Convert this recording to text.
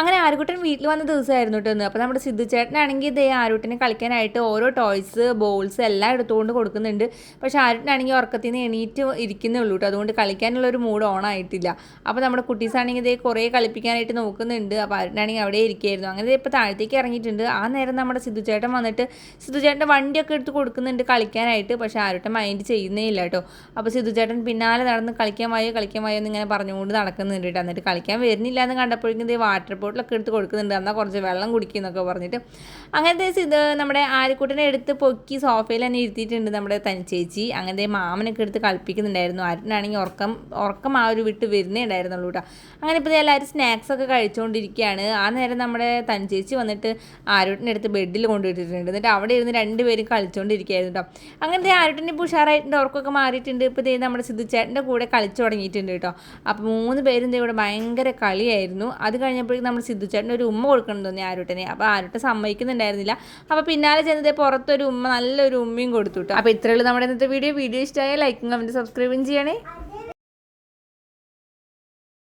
അങ്ങനെ ആരുക്കുട്ടൻ വീട്ടിൽ വന്ന ദിവസമായിരുന്നു കേട്ടോ അപ്പോൾ നമ്മുടെ സിദ്ധു ചേട്ടനാണെങ്കിൽ ഇതേ ആരുട്ടിനെ കളിക്കാനായിട്ട് ഓരോ ടോയ്സ് ബോൾസ് എല്ലാം എടുത്തുകൊണ്ട് കൊടുക്കുന്നുണ്ട്. പക്ഷേ ആരുട്ടിനാണെങ്കിൽ ഉറക്കത്തിൽ നിന്ന് എണീറ്റ് ഇരിക്കുന്നേ ഉള്ളൂ കേട്ടോ അതുകൊണ്ട് കളിക്കാനുള്ള ഒരു മൂഡ് ഓൺ ആയിട്ടില്ല. അപ്പോൾ നമ്മുടെ കുട്ടീസാണെങ്കിൽ ഇതേ കുറേ കളിപ്പിക്കാനായിട്ട് നോക്കുന്നുണ്ട്. അപ്പോൾ ആരുട്ടിനാണെങ്കിൽ അവിടെ ഇരിക്കുകയായിരുന്നു അങ്ങനെ ഇപ്പോൾ താഴത്തേക്ക് ഇറങ്ങിയിട്ടുണ്ട്. ആ നേരം നമ്മുടെ സിദ്ധു ചേട്ടൻ വന്നിട്ട് സിദ്ധു ചേട്ടന്റെ വണ്ടിയൊക്കെ എടുത്ത് കൊടുക്കുന്നുണ്ട് കളിക്കാനായിട്ട്. പക്ഷേ ആരുട്ടൻ മൈൻഡ് ചെയ്യുന്നേ ഇല്ല കേട്ടോ അപ്പോൾ സിദ്ധു ചേട്ടൻ പിന്നാലെ നടന്ന് കളിക്കാൻ വായോ കളിക്കാൻ വായോ എന്ന് ഇങ്ങനെ പറഞ്ഞുകൊണ്ട് നടക്കുന്നുണ്ട് കേട്ടോ എന്നിട്ട് കളിക്കാൻ വരുന്നില്ല എന്ന് കണ്ടപ്പോഴേക്കും ഇതേ വാട്ടർ ബോട്ടിലൊക്കെ എടുത്ത് കൊടുക്കുന്നുണ്ട്. എന്നാൽ കുറച്ച് വെള്ളം കുടിക്കുന്നൊക്കെ പറഞ്ഞിട്ട്. അങ്ങനത്തെ ഇത് നമ്മുടെ ആര്യക്കുട്ടനെ എടുത്ത് പൊക്കി സോഫയിൽ തന്നെ ഇരുത്തിയിട്ടുണ്ട് നമ്മുടെ തനിച്ചേച്ചി അങ്ങനത്തെ മാമനൊക്കെ എടുത്ത് കളിപ്പിക്കുന്നുണ്ടായിരുന്നു. ആരുടെയാണെങ്കിൽ ഉറക്കം ഉറക്കം ആ ഒരു വിട്ട് വരുന്നേ ഉണ്ടായിരുന്നുള്ളൂ കേട്ടോ. അങ്ങനെ ഇപ്പോൾ എല്ലാവരും സ്നാക്സ് ഒക്കെ കഴിച്ചുകൊണ്ടിരിക്കുകയാണ് ആ നേരം നമ്മുടെ തനിച്ചേച്ചി വന്നിട്ട് ആരോട്ടിന്റെ അടുത്ത് ബെഡിൽ കൊണ്ടുപോയിട്ടുണ്ട് എന്നിട്ട് അവിടെ ഇരുന്ന് രണ്ടുപേരും കളിച്ചുകൊണ്ടിരിക്കുകയായിരുന്നു കേട്ടോ. അങ്ങനത്തെ ആരോട്ടിന്റെ ഇപ്പോൾ ഉഷാറായിട്ടുണ്ട്. ഉറക്കമൊക്കെ മാറിയിട്ടുണ്ട്. ഇപ്പോൾ ദേ നമ്മുടെ സിദ്ധുച്ചേട്ടന്റെ കൂടെ കളിച്ചു തുടങ്ങിയിട്ടുണ്ട് കേട്ടോ. അപ്പോൾ മൂന്ന് പേരും ഇവിടെ ഭയങ്കര കളിയായിരുന്നു. അത് കഴിഞ്ഞപ്പോഴേക്കും നമ്മൾ സിദ്ധുച്ചേട്ടൻ ഒരു ഉമ്മ കൊടുക്കണം തോന്നി ആരുട്ടനെ. അപ്പോൾ ആരുട്ട സമ്മതിക്കുന്നുണ്ടായിരുന്നില്ല. അപ്പോൾ പിന്നാലെ ചെന്നത് പുറത്തൊരു ഉമ്മ നല്ലൊരു ഉമ്മയും കൊടുത്തു കേട്ടോ അപ്പോൾ ഇത്രയുള്ളൂ നമ്മുടെ ഇന്നത്തെ വീഡിയോ. വീഡിയോ ഇഷ്ടമായ ലൈക്കും കമന്റ് സബ്സ്ക്രൈബും ചെയ്യണേ.